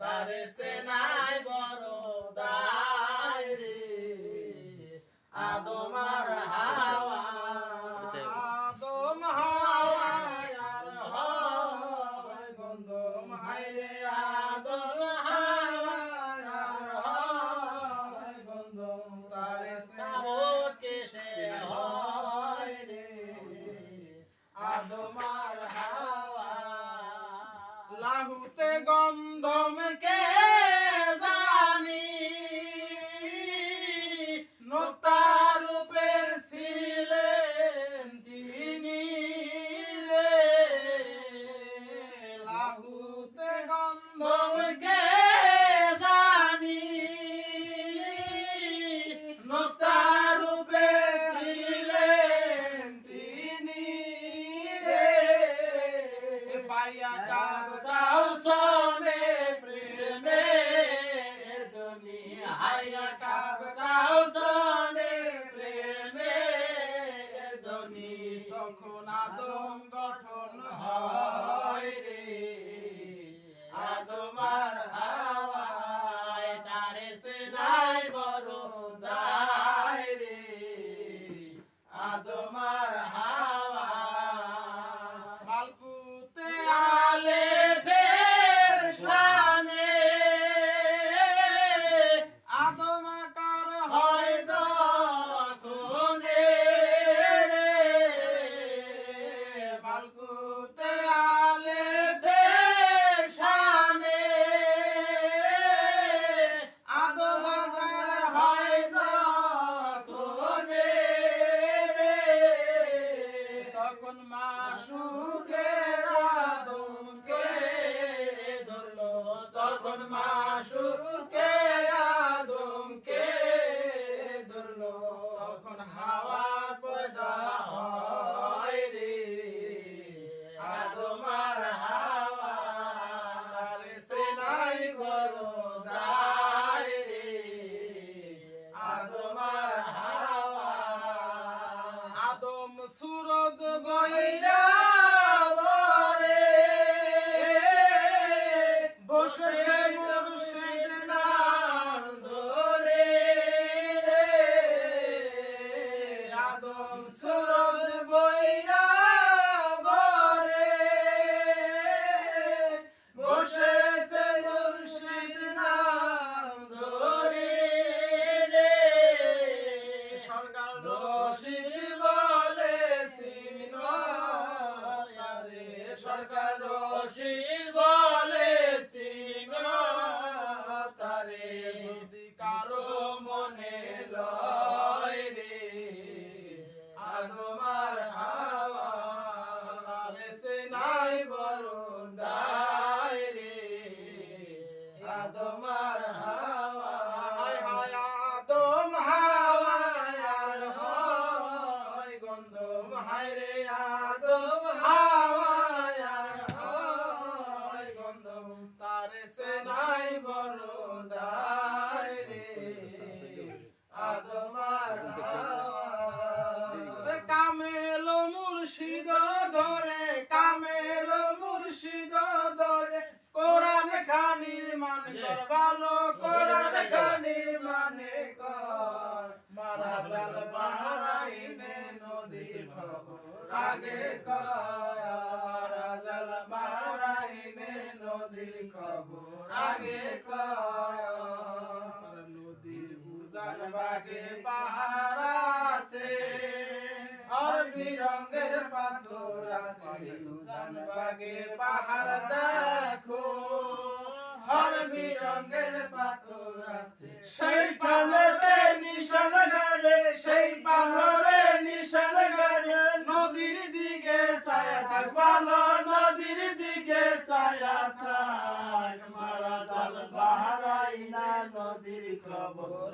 তারে সেনাই বড় দায় রে। আদমার তখন মাসুকে আদমকে ধরলো তখন হাওয়া পয়দা হয় রে। আদমার হাওয়া তার সেনাই বড়। Hoje বাগে পাহারা আছে, আর বিরঙ্গের পাথর আছে। বাগে পাহাড় দেখো, আর বিরঙ্গের পাথর আছে। সেই পাথরে নিশান গাড়ে, সেই পাথরে নিশান গাড়ে। নদীর দিকে ছায়া থাক ভালো নদীর দিকে ছায়া থাক। মারা জাল বাহারাই না নদীর খবর।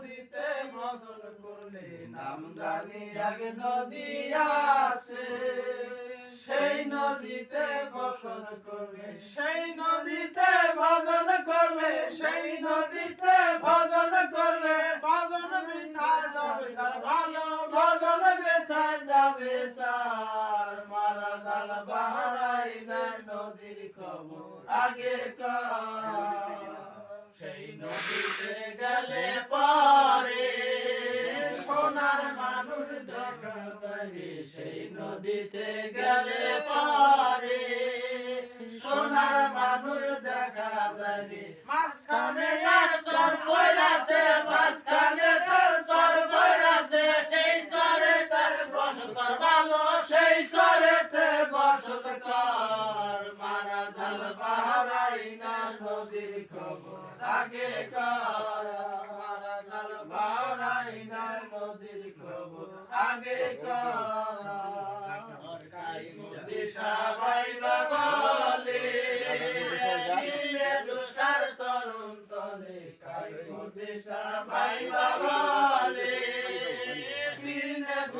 নদীতে ভজন করলে নামদানি এক নদী আছে। সেই নদীতে ভজন করলে, সেই নদীতে ভজন করলে, সেই নদীতে ভজন করলে ভজন বৃথায় যাবে, তার ভালো ভজন যাবে, তার মারা জাল বাহারাই নদীর খবর আগে কার। সেই নদীতে গেলে পারে সোনার মানুষ দেখা সেই নদীতে গেলে পরে